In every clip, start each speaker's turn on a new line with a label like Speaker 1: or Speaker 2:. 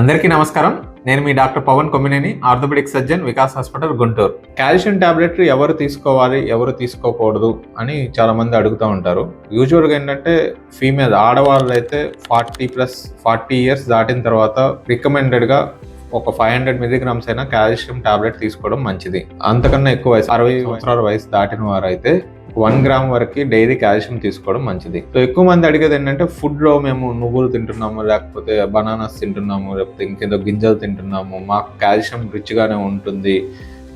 Speaker 1: అందరికీ నమస్కారం. నేను మీ doctor Pavan Kommineni orthopedic surgeon Vikas hospital Guntur. Calcium టాబ్లెట్లు ఎవరు తీసుకోవాలి ఎవరు తీసుకోకూడదు అని చాలామంది అడుగుతూ ఉంటారు. యూజువల్గా ఏంటంటే ఫీమేల్ ఆడవాళ్ళు అయితే ఫార్టీ ప్లస్ ఫార్టీ ఇయర్స్ దాటిన తర్వాత రికమెండెడ్గా ఒక ఫైవ్ హండ్రెడ్ మిలీగ్రామ్స్ అయినా కాల్షియం టాబ్లెట్ తీసుకోవడం మంచిది. అంతకన్నా ఎక్కువ వయసు అరవై సంవత్సరాల వయసు దాటిన వారు అయితే వన్ గ్రామ్ వరకు డైలీ కాల్షియం తీసుకోవడం మంచిది. సో ఎక్కువ మంది అడిగేది ఏంటంటే ఫుడ్లో మేము నువ్వులు తింటున్నాము లేకపోతే బనానాస్ తింటున్నాము లేకపోతే ఇంకేదో గింజలు తింటున్నాము మాకు కాల్షియం రిచ్గానే ఉంటుంది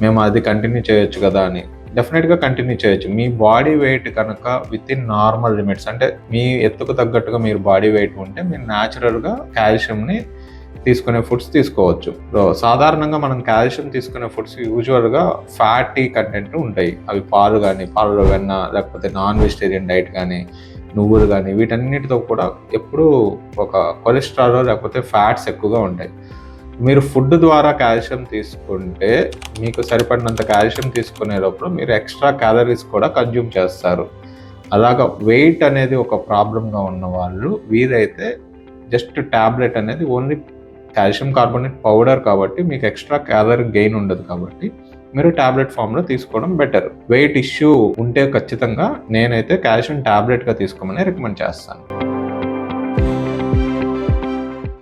Speaker 1: మేము అది కంటిన్యూ చేయొచ్చు కదా అని. డెఫినెట్గా కంటిన్యూ చేయొచ్చు. మీ బాడీ వెయిట్ కనుక విత్ ఇన్ నార్మల్ లిమిట్స్ అంటే మీ ఎత్తుకు తగ్గట్టుగా మీరు బాడీ వెయిట్ ఉంటే మీరు న్యాచురల్గా కాల్షియంని తీసుకునే ఫుడ్స్ తీసుకోవచ్చు. సాధారణంగా మనం కాల్షియం తీసుకునే ఫుడ్స్ యూజువల్గా ఫ్యాటీ కంటెంట్ ఉంటాయి. అవి పాలు కానీ పాలలో వెన్న లేకపోతే నాన్ వెజిటేరియన్ డైట్ కానీ నువ్వులు కానీ వీటన్నిటితో కూడా ఎప్పుడూ ఒక కొలెస్ట్రాల్ లేకపోతే ఫ్యాట్స్ ఎక్కువగా ఉంటాయి. మీరు ఫుడ్ ద్వారా కాల్షియం తీసుకుంటే మీకు సరిపడినంత కాల్షియం తీసుకునేటప్పుడు మీరు ఎక్స్ట్రా క్యాలరీస్ కూడా కన్జ్యూమ్ చేస్తారు. అలాగా వెయిట్ అనేది ఒక ప్రాబ్లంగా ఉన్న వాళ్ళు వీరైతే జస్ట్ ట్యాబ్లెట్ అనేది ఓన్లీ కాల్షియం కార్బోనేట్ పౌడర్ కాబట్టి మీకు ఎక్స్ట్రా క్యాలరీ గెయిన్ ఉండదు కాబట్టి మీరు టాబ్లెట్ ఫామ్లో తీసుకోవడం బెటర్. వెయిట్ ఇష్యూ ఉంటే ఖచ్చితంగా నేనైతే కాల్షియం టాబ్లెట్గా తీసుకోమని రికమెండ్ చేస్తాను.